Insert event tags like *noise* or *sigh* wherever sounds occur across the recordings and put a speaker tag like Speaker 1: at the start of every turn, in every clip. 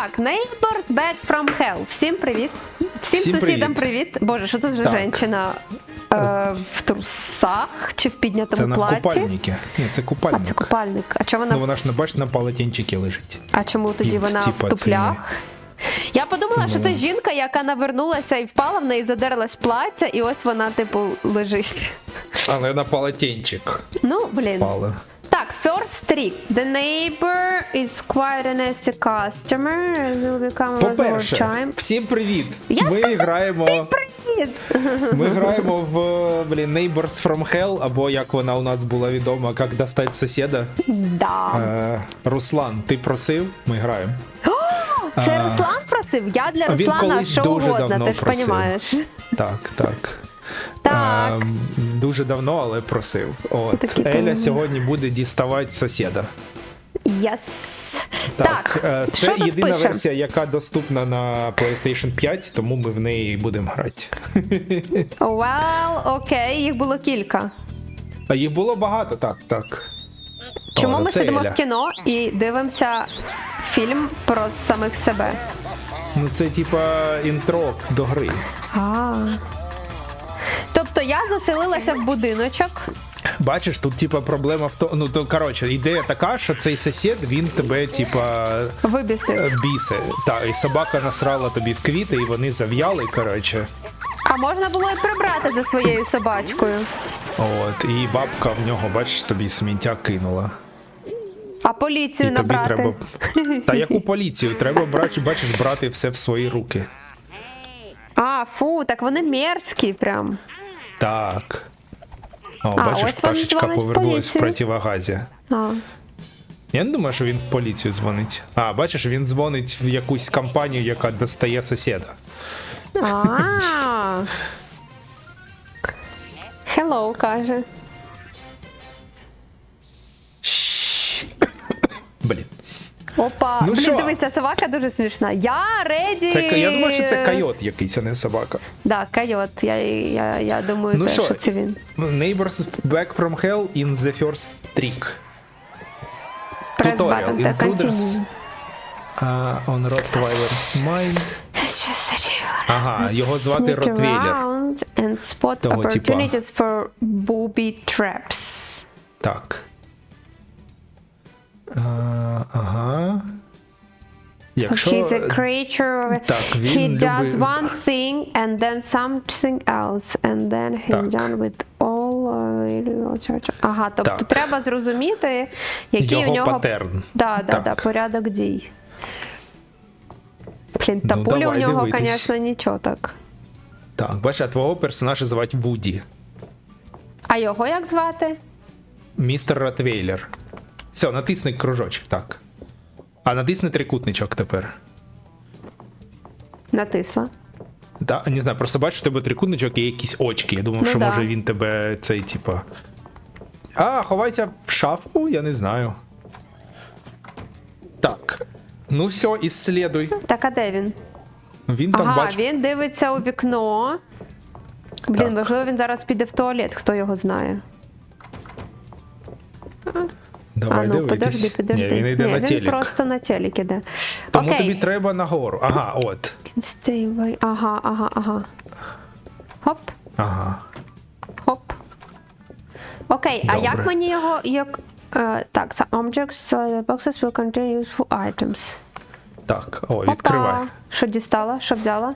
Speaker 1: Так, Neighbors Back from Hell. Всім привіт. Всім,
Speaker 2: Всім
Speaker 1: сусідам
Speaker 2: привіт.
Speaker 1: привіт. Боже, що це за
Speaker 2: Так.
Speaker 1: жінка е, в трусах чи в піднятому
Speaker 2: Це на
Speaker 1: платі?
Speaker 2: купальники. Ні, це
Speaker 1: А
Speaker 2: купальник.
Speaker 1: це купальник. А чому вона
Speaker 2: Ну вона ж не бачиш на полотенчики лежить.
Speaker 1: А чому тоді
Speaker 2: І,
Speaker 1: вона
Speaker 2: типа,
Speaker 1: в туплях? Я подумала, що
Speaker 2: Ну.
Speaker 1: це жінка, яка навернулася і впала, в неї задерлась плаття, і ось вона, типу, лежить.
Speaker 2: Але на полотенчик
Speaker 1: Ну, блін.
Speaker 2: впала.
Speaker 1: Так, first trick. The neighbor is quite a nasty customer. and will become a
Speaker 2: По-перше,
Speaker 1: time.
Speaker 2: всім привіт!
Speaker 1: Я
Speaker 2: Ми граємо.
Speaker 1: Привіт! *laughs*
Speaker 2: Ми граємо в блін, Neighbors from Hell, або як вона у нас була відома, як достати сусіда.
Speaker 1: Да.
Speaker 2: Е, Руслан, ти просив? Ми граємо.
Speaker 1: Це
Speaker 2: а,
Speaker 1: Руслан просив? Я для
Speaker 2: він
Speaker 1: Руслана
Speaker 2: колись
Speaker 1: що
Speaker 2: дуже
Speaker 1: угодно,
Speaker 2: давно
Speaker 1: ти ж
Speaker 2: просив.
Speaker 1: розумієш.
Speaker 2: Так, так.
Speaker 1: Так.
Speaker 2: Е, дуже давно, але просив. От.
Speaker 1: Такі
Speaker 2: Еля
Speaker 1: помилки.
Speaker 2: сьогодні буде діставати сусіда.
Speaker 1: Yes.
Speaker 2: Так,
Speaker 1: Так,
Speaker 2: е, це
Speaker 1: що тут
Speaker 2: єдина
Speaker 1: пише?
Speaker 2: версія, яка доступна на PlayStation 5, тому ми в неї будемо грати. *laughs*
Speaker 1: Well, окей, їх було кілька.
Speaker 2: А їх було багато, так, так.
Speaker 1: Чому
Speaker 2: О,
Speaker 1: ми
Speaker 2: це
Speaker 1: сидимо
Speaker 2: Еля.
Speaker 1: в кіно і дивимося фільм про самих себе?
Speaker 2: Ну це типа інтро до гри.
Speaker 1: А. Тобто я заселилася в будиночок.
Speaker 2: Бачиш, тут типа проблема в тому. Ну то коротше, ідея така, що цей сусід, він тебе, типа,
Speaker 1: Вибісив.
Speaker 2: е, бісе. Так, і собака насрала тобі в квіти, і вони зав'яли, коротше.
Speaker 1: А можна було і прибрати за своєю собачкою.
Speaker 2: От, і бабка в нього, бачиш, тобі сміття кинула.
Speaker 1: А поліцію
Speaker 2: І тобі
Speaker 1: набрати.
Speaker 2: треба. Та яку поліцію? Треба брати, бачиш, брати все в свої руки.
Speaker 1: А, фу, так вони мерзкі прям.
Speaker 2: Так. О,
Speaker 1: А,
Speaker 2: бачиш,
Speaker 1: ось він
Speaker 2: пташечка
Speaker 1: дзвонить в
Speaker 2: повернулась в
Speaker 1: поліцію.
Speaker 2: противогазі.
Speaker 1: А.
Speaker 2: Я не думаю, що він в поліцію дзвонить. А, бачиш, він дзвонить в якусь компанію, яка достає сусіда.
Speaker 1: А. Hello, каже.
Speaker 2: Блін.
Speaker 1: Опа,
Speaker 2: Ну
Speaker 1: блін,
Speaker 2: що?
Speaker 1: дивися, собака дуже смішна. Я реді.
Speaker 2: Це, я думаю, що це койот якийсь, а не собака.
Speaker 1: Да, койот. Я, я, я думаю,
Speaker 2: Ну
Speaker 1: теж,
Speaker 2: що?
Speaker 1: що це він.
Speaker 2: Neighbors Back from Hell in the first trick.
Speaker 1: Press
Speaker 2: Tutorial.
Speaker 1: button to
Speaker 2: Intruders
Speaker 1: continue.
Speaker 2: uh, on Rottweiler's mind. Ага, його звати
Speaker 1: Sneak
Speaker 2: Ротвейлер.
Speaker 1: around and spot
Speaker 2: Того типа.
Speaker 1: opportunities for booby traps.
Speaker 2: Так. А, ага. Якщо...
Speaker 1: He's a creature.
Speaker 2: Так,
Speaker 1: he
Speaker 2: він
Speaker 1: does
Speaker 2: любить-
Speaker 1: one thing and then something else, and then he's
Speaker 2: Так.
Speaker 1: done with all. uh, Ага, тобто
Speaker 2: Так.
Speaker 1: треба зрозуміти, який
Speaker 2: Його
Speaker 1: у нього
Speaker 2: патерн.
Speaker 1: Да, да,
Speaker 2: Так.
Speaker 1: да, порядок дій. Блін,
Speaker 2: Ну,
Speaker 1: та пулі у
Speaker 2: давай
Speaker 1: нього,
Speaker 2: дивитись.
Speaker 1: звісно, нічого так.
Speaker 2: Так, бачиш, а твого персонажа звати Вуді.
Speaker 1: А його як звати?
Speaker 2: Містер Ротвейлер. Все, натисни кружочок, так. А натисни трикутничок тепер.
Speaker 1: Натисла.
Speaker 2: Да, не знаю, просто бачу, у тебе трикутничок і якісь очки. Я думав,
Speaker 1: Ну
Speaker 2: що
Speaker 1: да.
Speaker 2: може він тебе цей, типа. А, ховайся в шафу, я не знаю. Так. Ну все, ісследуй.
Speaker 1: Так, а де він?
Speaker 2: Він там
Speaker 1: ага,
Speaker 2: бач.
Speaker 1: він дивиться у вікно. Блін,
Speaker 2: Так.
Speaker 1: можливо, він зараз піде в туалет, хто його знає.
Speaker 2: Давай
Speaker 1: а ну, подожди, подожди.
Speaker 2: Ні, він йде
Speaker 1: Ні,
Speaker 2: на
Speaker 1: він
Speaker 2: телек.
Speaker 1: просто на телек іде.
Speaker 2: Тому
Speaker 1: Окей.
Speaker 2: тобі треба нагору. Ага, от.
Speaker 1: Can stay away. Ага, ага, ага. Хоп,
Speaker 2: Ага.
Speaker 1: хоп. Окей, а як мені його. Як, е, так, some objects, uh, boxes will contain useful items.
Speaker 2: Так, о,
Speaker 1: Опа.
Speaker 2: відкривай.
Speaker 1: Що дістала? Що взяла?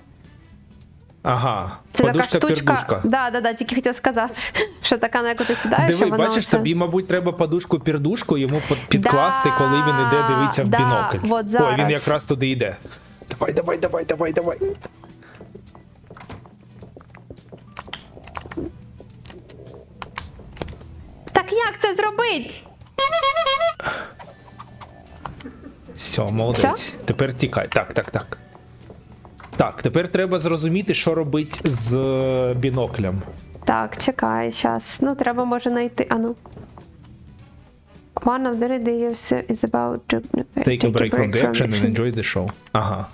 Speaker 2: Ага.
Speaker 1: Це
Speaker 2: Подушка
Speaker 1: така штучка. Да, да, да, тільки хотіла сказати, *laughs* що така, на яку ти сідаєш,
Speaker 2: Диви,
Speaker 1: вона
Speaker 2: бачиш,
Speaker 1: оце-
Speaker 2: тобі, мабуть, треба подушку пірдушку йому підкласти,
Speaker 1: Да,
Speaker 2: коли він іде дивитися в
Speaker 1: да,
Speaker 2: бінокль.
Speaker 1: от
Speaker 2: Ой, він якраз туди йде. Давай, давай, давай, давай, давай.
Speaker 1: Так як це зробити?
Speaker 2: Все, молодець.
Speaker 1: Все?
Speaker 2: Тепер тікай. Так, так, так. Так, тепер треба зрозуміти, що робити з е, біноклем.
Speaker 1: Так, чекай, зараз. Ну, треба може знайти. А ну. One of the videos is about to
Speaker 2: Take a break from the action and enjoy the show. Ага.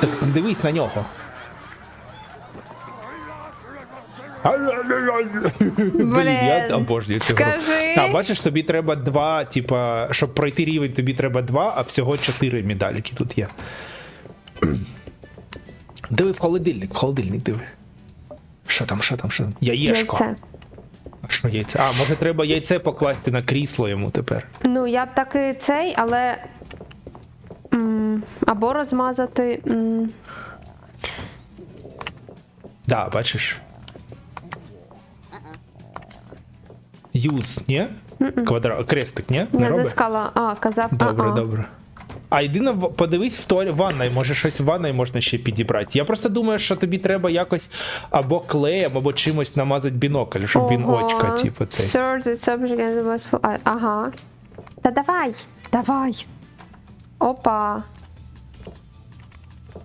Speaker 2: Так, дивись на нього. Блін, я обожнюю цю гру.
Speaker 1: скажи.
Speaker 2: А, бачиш, тобі треба два, типа, щоб пройти рівень, тобі треба два, а всього чотири медальки тут є. Диви в холодильник, в холодильник диви. Що там, що там, що там? Яєшко.
Speaker 1: Яйце.
Speaker 2: А що яйце? А, може треба яйце покласти на крісло йому тепер.
Speaker 1: Ну, я б так і цей, але. м, або розмазати. м,
Speaker 2: Да, бачиш. Юз, ні? Квадра... Крестик, ні? Не
Speaker 1: Я
Speaker 2: робить?
Speaker 1: натискала. А, казав.
Speaker 2: Добре,
Speaker 1: а-а.
Speaker 2: добре. А йди на подивись в туалет ванной, може щось в ванной можна ще підібрати. Я просто думаю, що тобі треба якось або клеєм, або чимось намазати бінокль, щоб він очка, типу, цей.
Speaker 1: Sir, the subject is was Ага. Та давай, давай. Опа.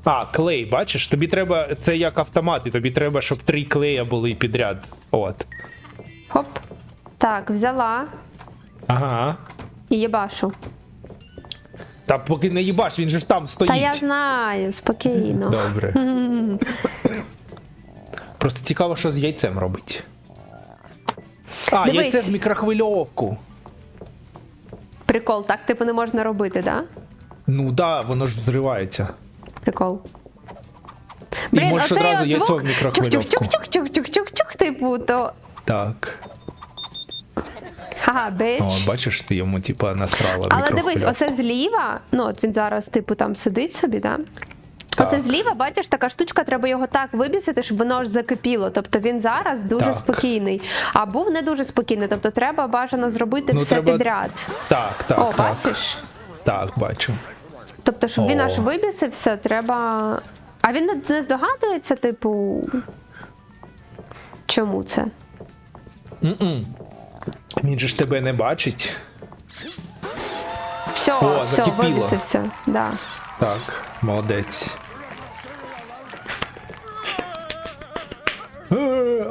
Speaker 2: А, клей, бачиш? Тобі треба. Це як автомати, тобі треба, щоб три клея були підряд. От.
Speaker 1: Хоп. Так, взяла
Speaker 2: Ага.
Speaker 1: і їбашу.
Speaker 2: Та поки не їбаш, він же ж там стоїть.
Speaker 1: Та я знаю, спокійно.
Speaker 2: Добре. Просто цікаво, що з яйцем робить. А,
Speaker 1: Дивись.
Speaker 2: яйце в мікрохвильовку.
Speaker 1: Прикол, так типу не можна робити, да?
Speaker 2: Ну да, воно ж взривається.
Speaker 1: Прикол.
Speaker 2: І можеш
Speaker 1: оцей
Speaker 2: одразу
Speaker 1: от
Speaker 2: яйцо
Speaker 1: звук
Speaker 2: в мікрохвильовку.
Speaker 1: Чух-чух-чух-чух-чух-чух-чух, типу, то.
Speaker 2: Так.
Speaker 1: Ха, бич.
Speaker 2: О, бачиш, ти йому типа насрала
Speaker 1: Але дивись, оце зліва, ну от він зараз, типу, там сидить собі, да?
Speaker 2: Так.
Speaker 1: Оце зліва, бачиш, така штучка, треба його так вибісити, щоб воно аж закипіло. Тобто він зараз дуже
Speaker 2: Так.
Speaker 1: спокійний, а був не дуже спокійний. Тобто треба бажано зробити
Speaker 2: Ну,
Speaker 1: все
Speaker 2: треба-
Speaker 1: підряд.
Speaker 2: Так, так,
Speaker 1: О,
Speaker 2: так.
Speaker 1: бачиш?
Speaker 2: Так, бачу.
Speaker 1: Тобто, щоб він аж вибісився, треба. А він не- здогадується, типу. Чому це?
Speaker 2: М-м. Він же ж тебе не бачить.
Speaker 1: Все,
Speaker 2: О,
Speaker 1: все,
Speaker 2: закипіло.
Speaker 1: вибісився. Да.
Speaker 2: Так, молодець. Е,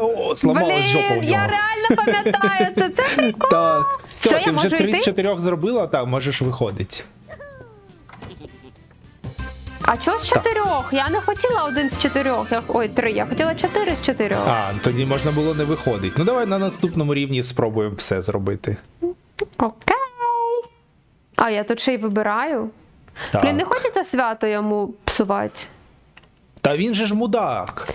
Speaker 2: О, сломалась жопа у
Speaker 1: Блін,
Speaker 2: нього.
Speaker 1: я реально пам'ятаю це. Це прикол.
Speaker 2: Так. Все,
Speaker 1: Все, я
Speaker 2: ти вже
Speaker 1: можу
Speaker 2: три
Speaker 1: йти?
Speaker 2: з чотирьох зробила, так, можеш виходити.
Speaker 1: А чого з чотирьох? Я не хотіла один з чотирьох. Я... Ой, три. Я хотіла чотири з чотирьох.
Speaker 2: А, тоді можна було не виходити. Ну давай на наступному рівні спробуємо все зробити.
Speaker 1: Окей. А я тут ще й вибираю.
Speaker 2: Так.
Speaker 1: Блін, не хочете свято йому псувати?
Speaker 2: Та він же ж мудак.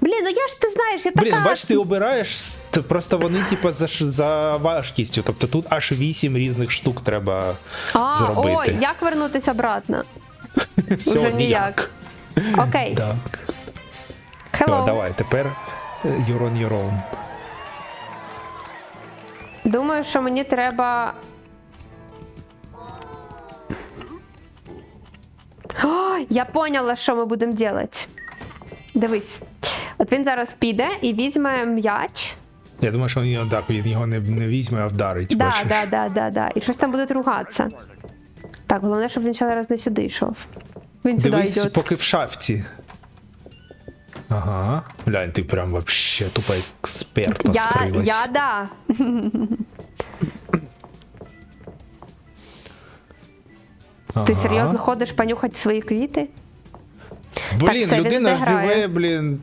Speaker 1: Блін, ну я ж ти знаєш, я
Speaker 2: Блін,
Speaker 1: така.
Speaker 2: бач, ти обираєш, т- просто вони, типа, за, ш- за важкістю. Тобто тут аж вісім різних штук треба
Speaker 1: а,
Speaker 2: зробити.
Speaker 1: ой, як вернутися обратно?
Speaker 2: Все, ніяк.
Speaker 1: Окей.
Speaker 2: Так.
Speaker 1: Hello.
Speaker 2: Давай, тепер е, you're on your own.
Speaker 1: Думаю, що мені треба. О, я поняла, що ми будемо робити. Дивись. От він зараз піде і візьме м'яч.
Speaker 2: Я думаю, що він його так, він його не, не візьме, а вдарить.
Speaker 1: Да,
Speaker 2: бачиш?
Speaker 1: да, да, да, да. І щось там буде ругатися. Так, головне, щоб він ще раз не сюди йшов. Він сюди
Speaker 2: Дивись,
Speaker 1: йде.
Speaker 2: поки в шафті. Ага. Глянь, ти прям вообще тупо експертно
Speaker 1: Я,
Speaker 2: скрилась.
Speaker 1: я да. Ти
Speaker 2: Ага.
Speaker 1: серйозно ходиш понюхати свої квіти?
Speaker 2: Блін,
Speaker 1: все, він
Speaker 2: людина
Speaker 1: не
Speaker 2: ж
Speaker 1: грає.
Speaker 2: блін.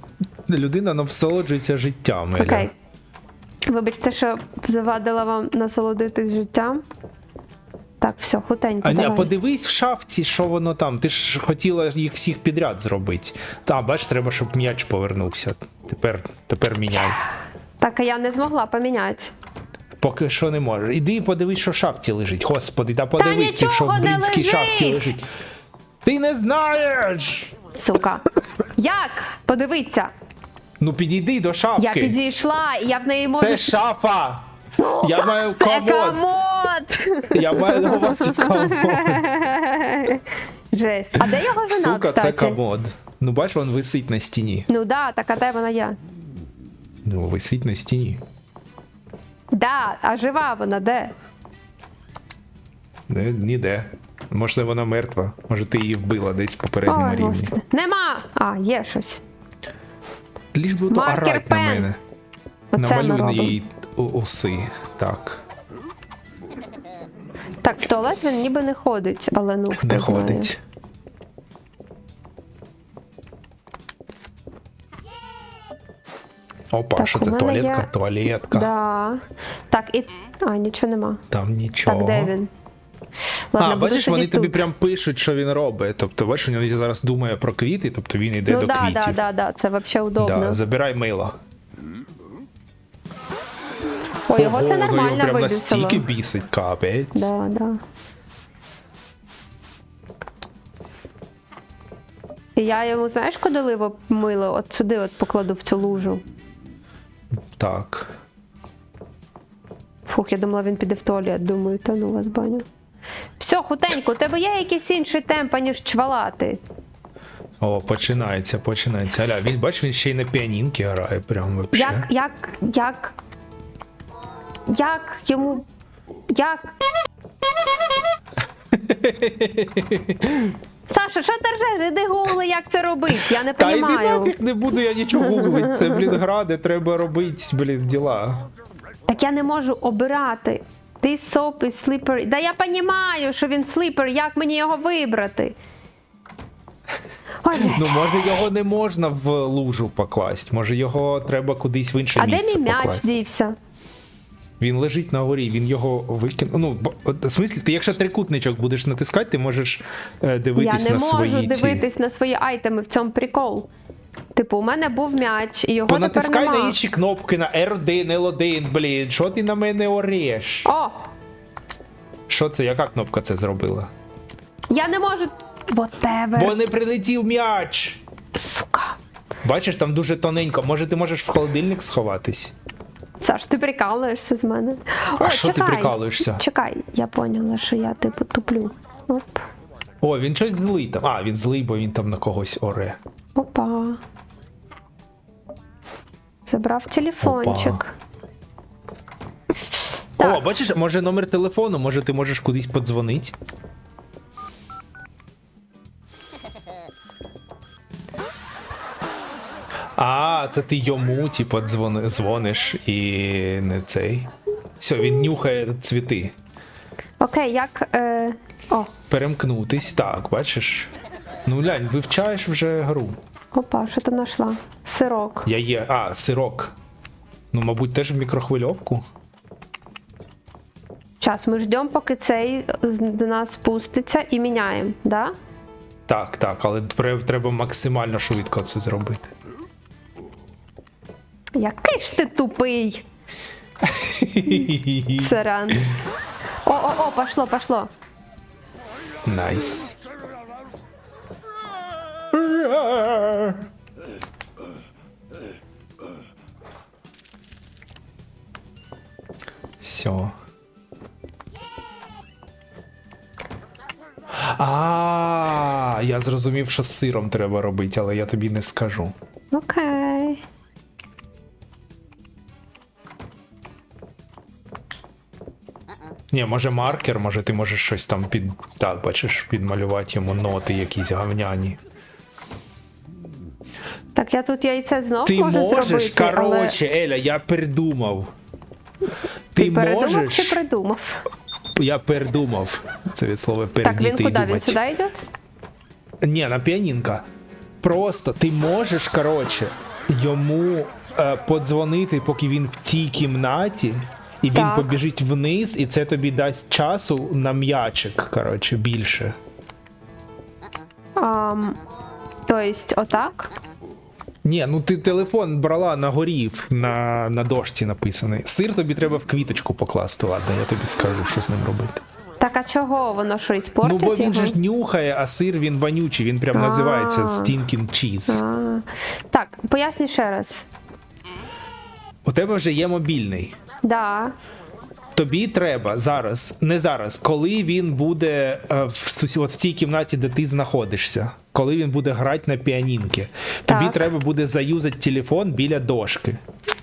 Speaker 2: Людина насолоджується життям. Еля.
Speaker 1: Окей. Вибачте, що завадила вам насолодитись життям. Так, все, хутенько.
Speaker 2: А ні, а подивись в шафці, що воно там. Ти ж хотіла їх всіх підряд зробити. Та, бач, треба, щоб м'яч повернувся. Тепер, тепер міняй.
Speaker 1: Так, а я не змогла поміняти.
Speaker 2: Поки що не можеш. Іди і подивись, що в шапці лежить. Господи, та подивись, ти, що в блінській шапці лежить. Ти не знаєш!
Speaker 1: Сука. Як? Подивіться.
Speaker 2: Ну підійди до шапки.
Speaker 1: Я підійшла, і я в неї можу.
Speaker 2: Це шафа! Я маю
Speaker 1: Це
Speaker 2: комод! Я маю на увазі *laughs* комод.
Speaker 1: Жесть. А де його жена,
Speaker 2: Сука,
Speaker 1: кстати?
Speaker 2: це комод. Ну бач, він висить на стіні.
Speaker 1: Ну да, так а де вона є?
Speaker 2: Ну, висить на стіні.
Speaker 1: Да, а жива вона де?
Speaker 2: Не, ніде. Може, вона мертва. Може, ти її вбила десь в попередньому
Speaker 1: Ой,
Speaker 2: рівні.
Speaker 1: господи. Нема! А, є щось.
Speaker 2: Ліж би то
Speaker 1: Маркер
Speaker 2: орать на
Speaker 1: пен.
Speaker 2: мене.
Speaker 1: Оце ми
Speaker 2: на
Speaker 1: робимо.
Speaker 2: її уси. Так.
Speaker 1: Так, в туалет він ніби не ходить, але ну хто
Speaker 2: Не
Speaker 1: знає.
Speaker 2: ходить. Опа,
Speaker 1: Так,
Speaker 2: що
Speaker 1: у
Speaker 2: це
Speaker 1: мене
Speaker 2: туалетка?
Speaker 1: є-
Speaker 2: Туалетка.
Speaker 1: Да. Так, і. А, нічого нема.
Speaker 2: Там нічого.
Speaker 1: Так, де він?
Speaker 2: а,
Speaker 1: буду
Speaker 2: бачиш, вони
Speaker 1: сидіти
Speaker 2: тобі
Speaker 1: тут.
Speaker 2: прям пишуть, що він робить. Тобто, бачиш, він зараз думає про квіти, тобто він йде
Speaker 1: Ну
Speaker 2: до
Speaker 1: да,
Speaker 2: квітів.
Speaker 1: да, да, да, це взагалі удобно.
Speaker 2: Да, забирай мило.
Speaker 1: О, його це нормально
Speaker 2: його прям
Speaker 1: вибісило.
Speaker 2: настільки бісить, капець.
Speaker 1: Да, да. Я йому, знаєш, куди ливо мило? От сюди от покладу в цю лужу.
Speaker 2: Так.
Speaker 1: Фух, я думала, він піде в туалет. Думаю, та ну вас баню. Все, хутенько, у тебе є якийсь інший темп, аніж чвалати.
Speaker 2: О, починається, починається. Аля, він бач, він ще й на піанінки грає, прям вообще.
Speaker 1: Як, як, як. Як йому. Як. Саша, що ти ржеш? Іди гугли, як це робить. Я не
Speaker 2: Та йди нафіг, не буду я нічого гуглить. Це, блін, гради, треба робити, блін, діла.
Speaker 1: Так я не можу обирати. Ти соп і сліпер. Да я розумію, що він сліпер, як мені його вибрати? Ой, блядь.
Speaker 2: Ну, може, його не можна в лужу покласти, може його треба кудись в інше
Speaker 1: а де
Speaker 2: місце
Speaker 1: мій м'яч
Speaker 2: покласти.
Speaker 1: дівся?
Speaker 2: Він лежить на горі, він його викинув. Ну, в смислі, ти якщо трикутничок будеш натискати, ти можеш е,
Speaker 1: Я
Speaker 2: дивитись
Speaker 1: не можу
Speaker 2: ці.
Speaker 1: дивитись на свої айтеми в цьому прикол. Типу, у мене був м'яч, і його тепер
Speaker 2: Понатискай
Speaker 1: нема.
Speaker 2: на інші кнопки, на R1, L1, блін, що ти на мене ореш?
Speaker 1: О!
Speaker 2: Що це, яка кнопка це зробила?
Speaker 1: Я не можу. Whatever.
Speaker 2: Бо не прилетів м'яч!
Speaker 1: Сука.
Speaker 2: Бачиш, там дуже тоненько, може ти можеш в холодильник сховатись?
Speaker 1: Саш, ти прикалуєшся з мене.
Speaker 2: А
Speaker 1: О,
Speaker 2: що ти
Speaker 1: чекай.
Speaker 2: прикалуєшся?
Speaker 1: Чекай, я поняла, що я типу туплю. Оп.
Speaker 2: О, він щось злий там. А, він злий, бо він там на когось оре.
Speaker 1: Опа. Забрав телефончик.
Speaker 2: О,
Speaker 1: Так,
Speaker 2: бачиш, може номер телефону, може ти можеш кудись подзвонити? А, це ти йому, типу, дзвони, дзвониш і не цей. Все, він нюхає цвіти.
Speaker 1: окей, як. Е... О,
Speaker 2: Перемкнутись, так, бачиш. Ну, глянь, вивчаєш вже гру.
Speaker 1: опа, що ти знайшла? Сирок.
Speaker 2: Я є. А, сирок. Ну, мабуть, теж в мікрохвильовку.
Speaker 1: Час, ми ждемо, поки цей з- до нас спуститься і міняємо, да?
Speaker 2: Так, так, але тре- треба максимально швидко це зробити.
Speaker 1: Який ж ти тупий, *laughs* сирен. О, о, о, пошло, пошло.
Speaker 2: Найс. Все. А, я зрозумів, що з сиром треба робити, але я тобі не скажу.
Speaker 1: Окей.
Speaker 2: Ні, може маркер, може ти можеш щось там під. Так, бачиш, підмалювати йому ноти якісь гавняні.
Speaker 1: Так, я тут яйце знов
Speaker 2: Ти
Speaker 1: можу
Speaker 2: можеш,
Speaker 1: зробити,
Speaker 2: короче, Еля, я передумав.
Speaker 1: але...
Speaker 2: Ти,
Speaker 1: Ти передумав
Speaker 2: можеш.
Speaker 1: чи придумав?
Speaker 2: Я передумав. Це від слова
Speaker 1: Так, він куди? Він сюди йде?
Speaker 2: Ні, на піанінка. Просто ти можеш, короче, йому е, подзвонити, поки він в тій кімнаті, і він
Speaker 1: Так.
Speaker 2: побіжить вниз, і це тобі дасть часу на м'ячик, короче, більше.
Speaker 1: Ам, Тобто, отак?
Speaker 2: Ні, ну ти телефон брала на горі, на, на дошці написаний. Сир тобі треба в квіточку покласти, ладно, я тобі скажу, що з ним робити.
Speaker 1: Так, а чого воно що,
Speaker 2: Ну, бо він
Speaker 1: його?
Speaker 2: же ж нюхає, а сир він вонючий, він прям
Speaker 1: А.
Speaker 2: називається Stinking Cheese.
Speaker 1: А, Так, поясню ще раз.
Speaker 2: У тебе вже є мобільний.
Speaker 1: Да.
Speaker 2: Тобі треба зараз, не зараз, коли він буде е, в, сусі- от в цій кімнаті, де ти знаходишся, коли він буде грати на піанінки, тобі
Speaker 1: Так.
Speaker 2: треба буде заюзати телефон біля дошки.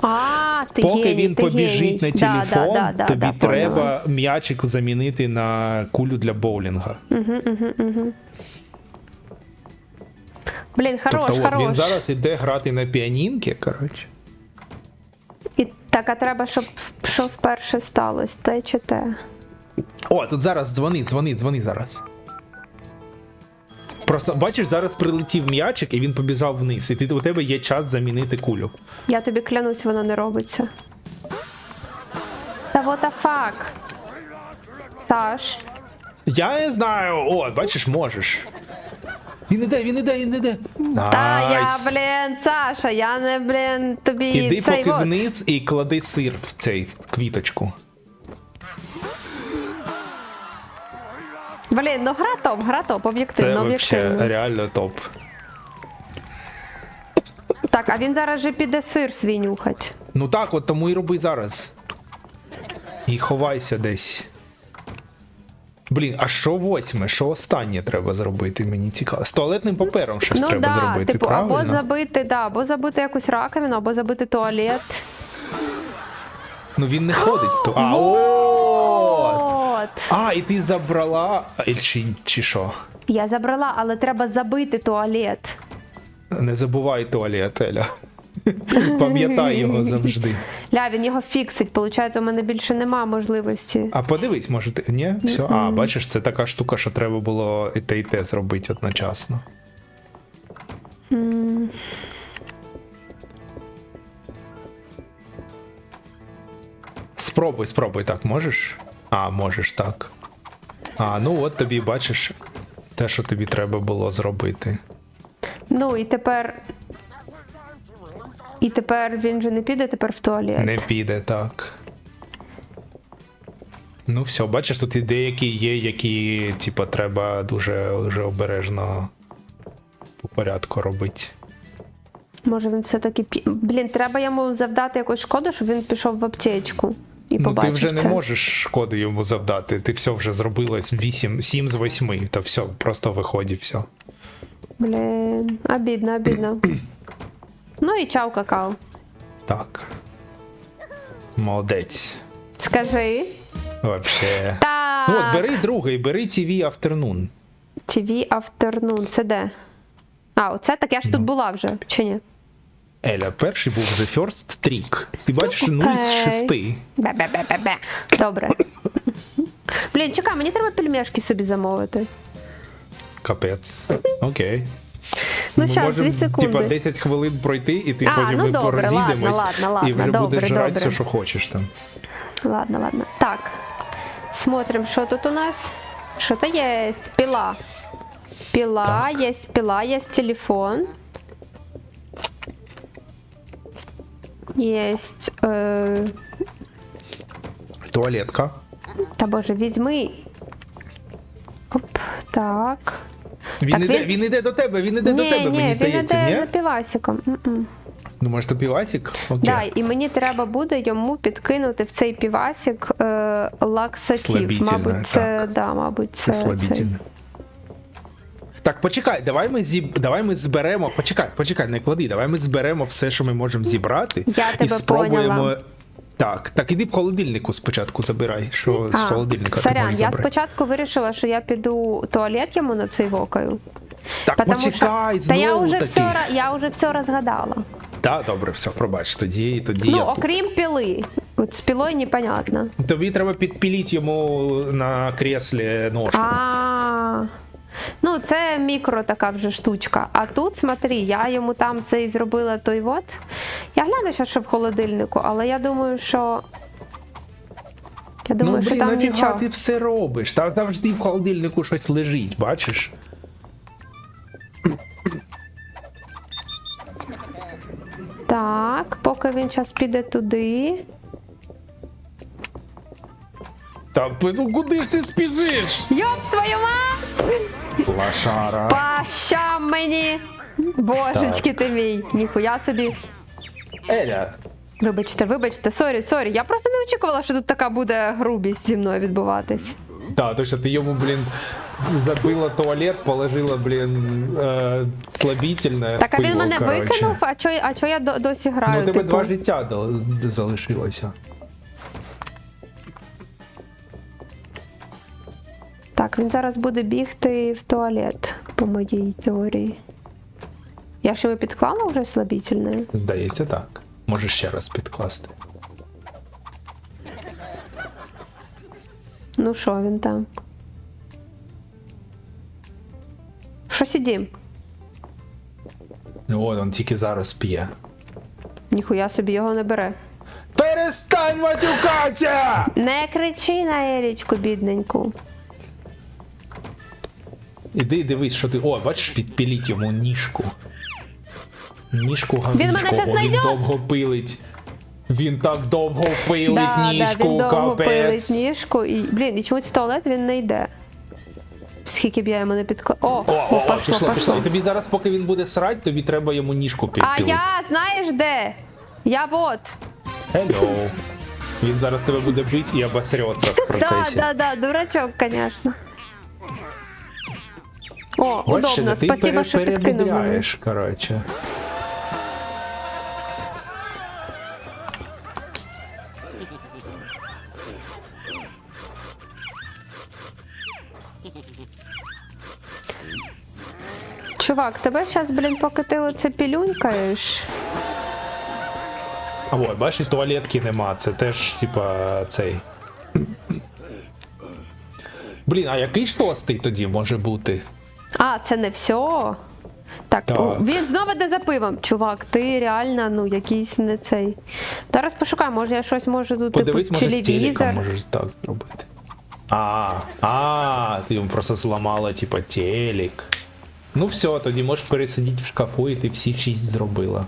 Speaker 1: А, ти
Speaker 2: Поки
Speaker 1: геній,
Speaker 2: він
Speaker 1: ти
Speaker 2: побіжить
Speaker 1: геній.
Speaker 2: на
Speaker 1: Да,
Speaker 2: телефон,
Speaker 1: да, да, да,
Speaker 2: тобі
Speaker 1: да, поняла.
Speaker 2: треба м'ячик замінити на кулю для боулінга.
Speaker 1: Блін, хорош,
Speaker 2: тобто, от,
Speaker 1: хорош.
Speaker 2: він зараз іде грати на піанінки, коротше.
Speaker 1: Так, а треба, щоб що вперше сталося, те чи те.
Speaker 2: О, тут зараз дзвони, дзвони, дзвони зараз. Просто бачиш, зараз прилетів м'ячик і він побіжав вниз, і ти, у тебе є час замінити кулю.
Speaker 1: Я тобі клянусь, воно не робиться. Та what the fuck? Саш.
Speaker 2: Я не знаю. О, бачиш, можеш. Він іде, він іде, він іде.
Speaker 1: Та я,
Speaker 2: Найс.
Speaker 1: блін, Саша, я не, блін, тобі
Speaker 2: Іди
Speaker 1: цей
Speaker 2: поки
Speaker 1: от.
Speaker 2: вниз і клади сир в цей в квіточку.
Speaker 1: Блін, ну гра топ, гра топ,
Speaker 2: Це
Speaker 1: об'єктивно, об'єктивно.
Speaker 2: реально топ.
Speaker 1: Так, а він зараз же піде сир свій нюхать.
Speaker 2: Ну так, от тому і роби зараз. І ховайся десь. Блін, а що восьме? Що останнє треба зробити? Мені цікаво. З туалетним папером щось
Speaker 1: ну
Speaker 2: треба
Speaker 1: да,
Speaker 2: зробити,
Speaker 1: типу,
Speaker 2: правильно?
Speaker 1: або забити, да, або забити якусь раковину, або забити туалет.
Speaker 2: Ну він не ходить в ту. А, от!
Speaker 1: От.
Speaker 2: А, і ти забрала. Чи, чи що?
Speaker 1: Я забрала, але треба забити туалет.
Speaker 2: Не забувай туалет, Еля. Пам'ятай його завжди. *laughs*
Speaker 1: Ля, він його фіксить. Получається, у мене більше нема можливості.
Speaker 2: А подивись, може ти. Ні? Все. А, бачиш, це така штука, що треба було і те, і те зробити одночасно. Спробуй, спробуй так, можеш? А, можеш так. А, ну от тобі бачиш те, що тобі треба було зробити.
Speaker 1: Ну і тепер. І тепер він же не піде тепер в туалет.
Speaker 2: Не піде так. Ну, все, бачиш, тут і деякі є, які, типа, треба дуже, дуже обережно по порядку робити.
Speaker 1: Може він все-таки пі... Блін, треба йому завдати якусь шкоду, щоб він пішов в аптечку. І
Speaker 2: Ну, ти
Speaker 1: побачив
Speaker 2: вже не можеш шкоди йому завдати. Ти все вже зробила 8, 7 з 8, то все, просто виходить, все.
Speaker 1: Блін, обідно, обідно. Ну і чау, какао.
Speaker 2: Так. Молодець.
Speaker 1: Скажи.
Speaker 2: Вообще.
Speaker 1: Так.
Speaker 2: Ну, от бери другий, бери TV Afternoon.
Speaker 1: TV Afternoon, це де? А, оце так я ж
Speaker 2: Ну.
Speaker 1: тут була вже, чи ні?
Speaker 2: Еля, перший був The First Trick. Ти бачиш 0 з
Speaker 1: Окей.
Speaker 2: 6.
Speaker 1: Бе-бе-бе-бе-бе. Добре. Блін, чекай, мені треба пельмешки собі замовити.
Speaker 2: Капець. Окей.
Speaker 1: Ну,
Speaker 2: Ми
Speaker 1: щас,
Speaker 2: можемо,
Speaker 1: секунди.
Speaker 2: Типа 10 хвилин пройти, і ти
Speaker 1: А,
Speaker 2: потім
Speaker 1: ну
Speaker 2: ми
Speaker 1: добре,
Speaker 2: порозійдемось,
Speaker 1: ладно, ладно,
Speaker 2: і вже
Speaker 1: ладно,
Speaker 2: будеш жрати
Speaker 1: добре.
Speaker 2: все, що хочеш там.
Speaker 1: Ладно, ладно. Так. Смотрим, что тут у нас. Что-то есть. Пила. Пила,
Speaker 2: Так.
Speaker 1: есть пила, есть телефон. Есть. Э...
Speaker 2: Туалетка.
Speaker 1: Та боже, візьми. Оп, так.
Speaker 2: Він,
Speaker 1: Так
Speaker 2: іде,
Speaker 1: він-
Speaker 2: він... іде до тебе, він іде до тебе,
Speaker 1: ні,
Speaker 2: мені
Speaker 1: він
Speaker 2: здається,
Speaker 1: іде
Speaker 2: ні?
Speaker 1: півасиком. М-м.
Speaker 2: Думаєш, то півасик? Окей.
Speaker 1: Да, і мені треба буде йому підкинути в цей півасик е.
Speaker 2: Слабітельне,
Speaker 1: Мабуть, це,
Speaker 2: так.
Speaker 1: да, мабуть,
Speaker 2: Це
Speaker 1: це, цей.
Speaker 2: Так, почекай, давай ми зіб... давай ми зберемо. Почекай, почекай, не клади. Давай ми зберемо все, що ми можемо зібрати.
Speaker 1: Я
Speaker 2: і
Speaker 1: тебе
Speaker 2: спробуємо.
Speaker 1: поняла.
Speaker 2: Так, так іди в холодильнику спочатку забирай, що з
Speaker 1: А,
Speaker 2: холодильника ти
Speaker 1: Сорян,
Speaker 2: можеш
Speaker 1: я
Speaker 2: забрати.
Speaker 1: спочатку вирішила, що я піду туалет йому на цей вокаю.
Speaker 2: Так,
Speaker 1: Потому
Speaker 2: почекай,
Speaker 1: що... Та я вже,
Speaker 2: таки.
Speaker 1: все, я вже все розгадала.
Speaker 2: Так, добре, все, пробач, тоді, тоді
Speaker 1: ну,
Speaker 2: я тут.
Speaker 1: окрім піли. От з пілою непонятно.
Speaker 2: Тобі треба підпіліть йому на креслі ножку.
Speaker 1: А. Ну, це мікро така вже штучка. А тут, смотри, я йому там цей зробила той вот. Я гляну ще, що в холодильнику, але я думаю, що. Я думаю,
Speaker 2: ну,
Speaker 1: що
Speaker 2: блін,
Speaker 1: там
Speaker 2: нафіга ти все робиш? Там завжди в холодильнику щось лежить, бачиш?
Speaker 1: Так, поки він зараз піде туди.
Speaker 2: Та ну куди ж ти спішиш?
Speaker 1: Йоп, твою мать!
Speaker 2: Лашара.
Speaker 1: Паща мені! Божечки ти мій! Ніхуя собі.
Speaker 2: Еля.
Speaker 1: Вибачте, вибачте, сорі, сорі. Я просто не очікувала, що тут така буде грубість зі мною відбуватись.
Speaker 2: Так, то що ти йому, блін, забила туалет, положила, блін, е, слабительне.
Speaker 1: Так, а він мене викинув, а чо, а чо я до- досі
Speaker 2: Ну,
Speaker 1: граю?
Speaker 2: у тебе
Speaker 1: типу?
Speaker 2: два життя до- залишилося.
Speaker 1: Так, він зараз буде бігти в туалет, по моїй теорії. Я ж його підклала вже слабительне?
Speaker 2: Здається, так. Можеш ще раз підкласти.
Speaker 1: Ну що він там? Що сидім?
Speaker 2: От він тільки зараз п'є.
Speaker 1: Ніхуя собі його не бере.
Speaker 2: Перестань матюкатися!
Speaker 1: Не кричи на Елічку, бідненьку.
Speaker 2: Іди дивись, що ти. О, бачиш, підпіліть йому ніжку. Ніжку гавнішку.
Speaker 1: Він мене щас
Speaker 2: О, він
Speaker 1: знайде!
Speaker 2: довго пилить. Він так довго пилить
Speaker 1: да, да,
Speaker 2: ніжку,
Speaker 1: він довго
Speaker 2: капець.
Speaker 1: пилить ніжку і. Блін, і чомусь в туалет він не йде. Скільки б я йому не підкла. О,
Speaker 2: О, о, о,
Speaker 1: пішло,
Speaker 2: пішло, пішло.
Speaker 1: пішло.
Speaker 2: І тобі зараз, поки він буде срать, тобі треба йому ніжку
Speaker 1: А
Speaker 2: підпілити.
Speaker 1: я знаєш де? Я вот.
Speaker 2: Hello. Він зараз тебе буде бити і обосрется в *laughs*
Speaker 1: Да,
Speaker 2: процесі.
Speaker 1: да, да, дурачок, конечно. О, удобно,
Speaker 2: ти
Speaker 1: спасибо,
Speaker 2: пере-
Speaker 1: що підкинув
Speaker 2: коротше.
Speaker 1: Чувак, тебе зараз, блін, поки ти оце пілюнькаєш.
Speaker 2: А от, бачиш, туалетки нема, це теж, типа, цей. Блін, а який ж тостий тоді може бути?
Speaker 1: А, це не все. Так,
Speaker 2: Так.
Speaker 1: о, він знову йде за пивом. Чувак, ти реально, ну, якийсь не цей. Зараз пошукай, може я щось можу тут,
Speaker 2: Подивись,
Speaker 1: типу,
Speaker 2: може, з
Speaker 1: телевізор.
Speaker 2: можеш так робити. А, а, ти йому просто зламала, типа, телек. Ну все, тоді можеш пересидіти в шкафу, і ти всі шість зробила.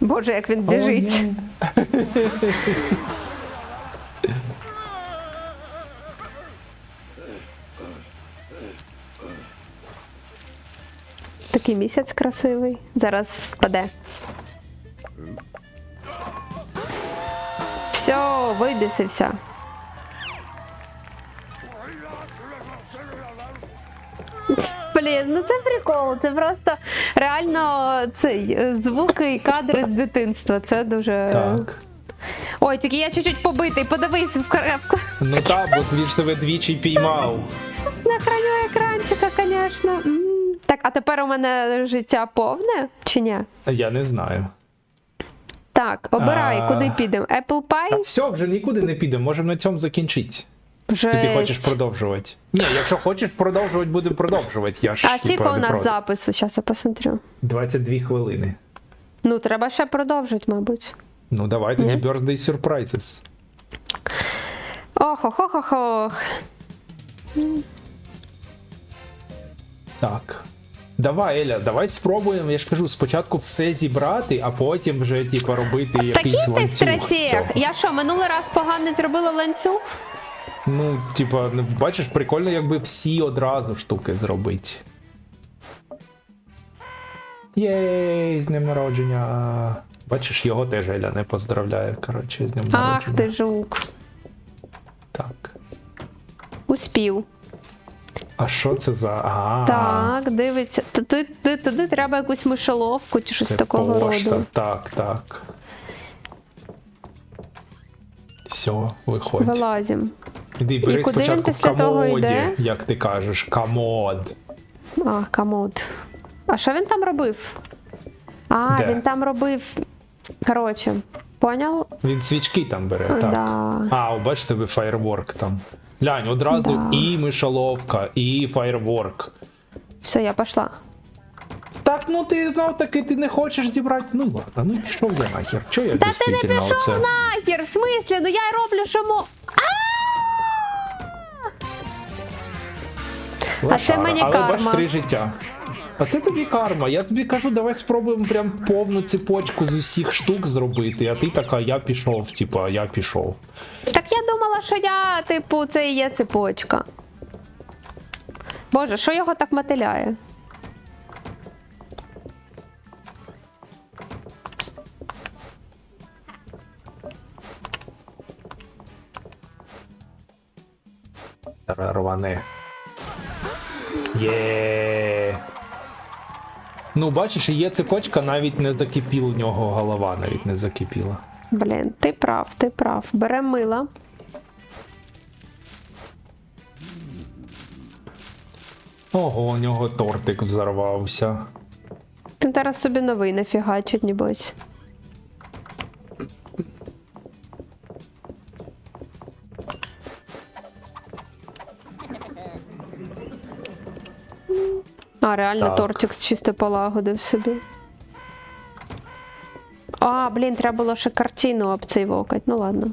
Speaker 1: Боже, як він біжить. Такий місяць красивий. Зараз впаде. Все, вибісився. Блін, ну це прикол. Це просто реально цей е, звуки і кадри з дитинства. Це дуже.
Speaker 2: Так.
Speaker 1: Ой, тільки я чуть-чуть побитий, подивись в крепку.
Speaker 2: Ну так, бо він ж тебе двічі піймав. *laughs*
Speaker 1: На краю екранчика, звісно. Так, а тепер у мене життя повне чи ні?
Speaker 2: Я не знаю.
Speaker 1: Так, обирай,
Speaker 2: А.
Speaker 1: куди підемо. Apple
Speaker 2: Так,
Speaker 1: Pie?
Speaker 2: все, вже нікуди не підемо, можемо на цьому закінчити. Чи ти хочеш продовжувати? Ні, якщо хочеш продовжувати, будемо продовжувати. Я ж
Speaker 1: А скільки у
Speaker 2: не
Speaker 1: нас
Speaker 2: проти.
Speaker 1: запису? Зараз я посмотрю.
Speaker 2: 22 хвилини.
Speaker 1: Ну, треба ще продовжити, мабуть.
Speaker 2: Ну давай тоді birthday surprises.
Speaker 1: Ох, ох, ох, ох, ох.
Speaker 2: Так. Давай, Еля, давай спробуємо, я ж кажу, спочатку все зібрати, а потім вже типу, робити
Speaker 1: Такий
Speaker 2: якийсь
Speaker 1: ти
Speaker 2: ланцюг. з
Speaker 1: стратег.
Speaker 2: цього.
Speaker 1: Я що, минулий раз погано зробила ланцюг?
Speaker 2: Ну, типа, ну, бачиш, прикольно, якби всі одразу штуки зробити. Єй, з днем народження. Бачиш, його теж Еля не поздравляє. Коротше, з днем
Speaker 1: Ах
Speaker 2: народження.
Speaker 1: ти жук.
Speaker 2: Так.
Speaker 1: Успів.
Speaker 2: А що це за. Ага.
Speaker 1: Так, дивиться. Туди, туди, туди треба якусь мишоловку чи щось
Speaker 2: Це
Speaker 1: такого
Speaker 2: пошта.
Speaker 1: роду.
Speaker 2: Так, так. Все, виходь.
Speaker 1: Вилазім.
Speaker 2: Іди, бери
Speaker 1: куди він
Speaker 2: спочатку в
Speaker 1: після того
Speaker 2: комоді,
Speaker 1: йде?
Speaker 2: як ти кажеш, комод.
Speaker 1: А, комод. А що він там робив? А,
Speaker 2: Де?
Speaker 1: він там робив. Коротше, поняв?
Speaker 2: Він свічки там бере, так.
Speaker 1: Да.
Speaker 2: А, о, бачиш тебе фаєрворк там. Глянь, одразу
Speaker 1: Да.
Speaker 2: і мишоловка, і фаєрворк.
Speaker 1: Все, я пішла.
Speaker 2: Так, ну ти знов таки ти не хочеш зібрати. Ну ладно, ну пішов я нахер. Чого я
Speaker 1: Та ти не
Speaker 2: дійсно
Speaker 1: пішов
Speaker 2: оце?
Speaker 1: нахер! В смислі? Ну я роблю що мо. А це мені
Speaker 2: Але бач
Speaker 1: карма.
Speaker 2: три життя. А це тобі карма. Я тобі кажу, давай спробуємо прям повну цепочку з усіх штук зробити. А ти така, я пішов, типа, я пішов.
Speaker 1: Так думала, що я, типу, це і є цепочка. Боже, що його так мотиляє?
Speaker 2: Рване. Є. Ну, бачиш, є цепочка, навіть не закипіла у нього голова, навіть не закипіла.
Speaker 1: Блін, ти прав, ти прав. Берем мила.
Speaker 2: Ого, у нього тортик взорвався.
Speaker 1: Він зараз собі новий нафігачить, нібось. А, реально
Speaker 2: Так.
Speaker 1: тортик чисто полагодив собі. А, блін, треба було ще картину об цей вокать, Ну ладно.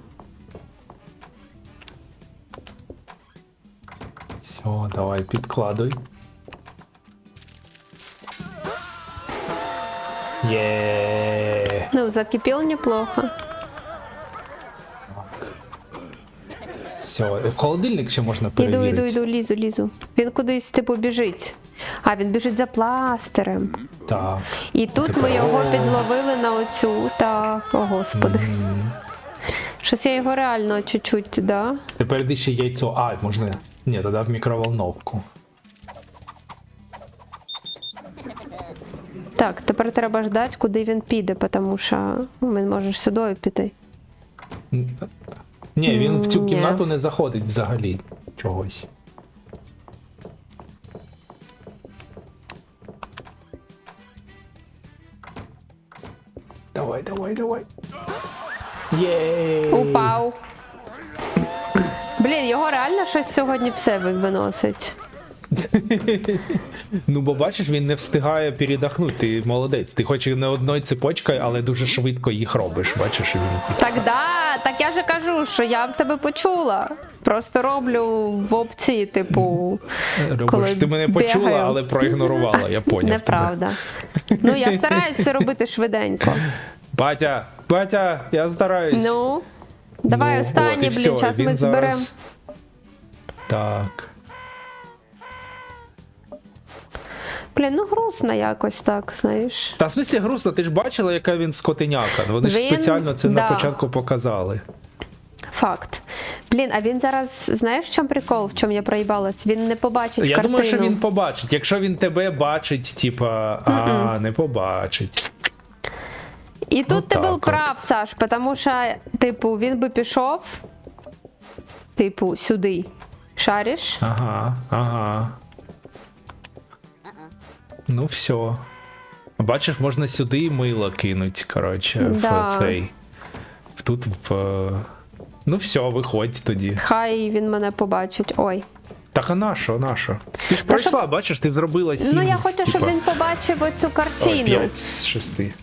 Speaker 2: Все, давай, підкладуй. Є.
Speaker 1: Ну, закипів неплохо.
Speaker 2: Все, в холодильник ще можна
Speaker 1: Іду,
Speaker 2: перевірити.
Speaker 1: іду, іду, лізу, лізу. Він кудись, типу, біжить. А, він біжить за пластирем.
Speaker 2: Так.
Speaker 1: І тут ми його підловили на оцю та. О, господи. Щось я його реально чуть-чуть, да?
Speaker 2: Тепер йди ще яйцо. А, можна. Ні, тоді в мікроволновку.
Speaker 1: Так, тепер треба ждати, куди він піде, тому що він може сюди піти.
Speaker 2: Ні, він в цю
Speaker 1: Ні.
Speaker 2: кімнату не заходить взагалі чогось. Давай, давай, давай. Єй!
Speaker 1: Упав. Блін, його реально щось сьогодні все виносить.
Speaker 2: Ну, бо бачиш, він не встигає передохнути. Ти молодець. Ти хоч і не одною цепочкою, але дуже швидко їх робиш. Бачиш, він.
Speaker 1: Так да, так я же кажу, що я в тебе почула. Просто роблю в опції, типу.
Speaker 2: Робиш.
Speaker 1: Коли
Speaker 2: Ти мене почула,
Speaker 1: бігаю.
Speaker 2: але проігнорувала, я поняв. тебе.
Speaker 1: Неправда. Ну, я стараюсь все робити швиденько.
Speaker 2: Батя, батя, я стараюсь.
Speaker 1: Ну, давай
Speaker 2: Ну,
Speaker 1: останній, блін, час ми зберемо.
Speaker 2: зараз- Так.
Speaker 1: Блін, ну грустно якось так, знаєш.
Speaker 2: Та в смысле грустно, ти ж бачила, яка він скотиняка. Вони ж
Speaker 1: Він-
Speaker 2: спеціально це
Speaker 1: да.
Speaker 2: на початку показали.
Speaker 1: Факт. Блін, а він зараз, знаєш, в чому прикол, в чому я проїбалась? Він не побачить
Speaker 2: Я
Speaker 1: картину.
Speaker 2: думаю, що він побачить. Якщо він тебе бачить, типа, а, не побачить.
Speaker 1: І тут ти був прав, Саш, тому що, типу, він би пішов, типу, сюди. Шариш?
Speaker 2: Ага, ага. Ну, все. Бачиш, можна сюди і мило кинуть, коротше,
Speaker 1: Да.
Speaker 2: в цей. Тут в. е, Ну, все, виходь тоді.
Speaker 1: Хай він мене побачить. Ой.
Speaker 2: Так а на що. Ти ж пройшла, бачиш, ти зробила сім.
Speaker 1: ну я хочу, щоб він побачив оцю картину.
Speaker 2: п'ять з шести.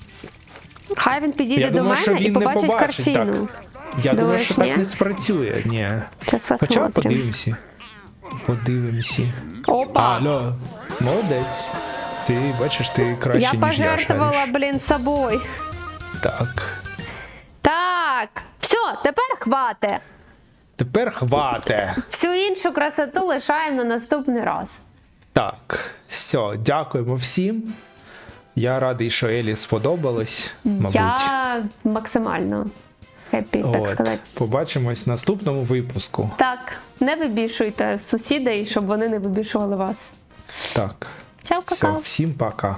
Speaker 1: Хай він підійде
Speaker 2: Я
Speaker 1: до
Speaker 2: думаю,
Speaker 1: мене і побачить
Speaker 2: побачить
Speaker 1: картину.
Speaker 2: так. Я думаю,
Speaker 1: Думаєш,
Speaker 2: що так не спрацює. Ні.
Speaker 1: Зараз
Speaker 2: Хоча подивимося. Подивимося.
Speaker 1: Опа!
Speaker 2: Алло, молодець. Ти бачиш, ти краще,
Speaker 1: я
Speaker 2: ніж я
Speaker 1: пожертвувала,
Speaker 2: шариш.
Speaker 1: блін, собою.
Speaker 2: Так.
Speaker 1: Так, все, тепер хвате.
Speaker 2: Тепер хвате.
Speaker 1: Всю іншу красоту лишаємо на наступний раз.
Speaker 2: Так, все, дякуємо всім. Я радий, що Елі сподобалось, мабуть.
Speaker 1: Я максимально хеппі, так
Speaker 2: От.
Speaker 1: сказати.
Speaker 2: Побачимось в наступному випуску.
Speaker 1: Так, не вибішуйте сусідей, щоб вони не вибішували вас.
Speaker 2: Так.
Speaker 1: Чао,
Speaker 2: Все, всім пока.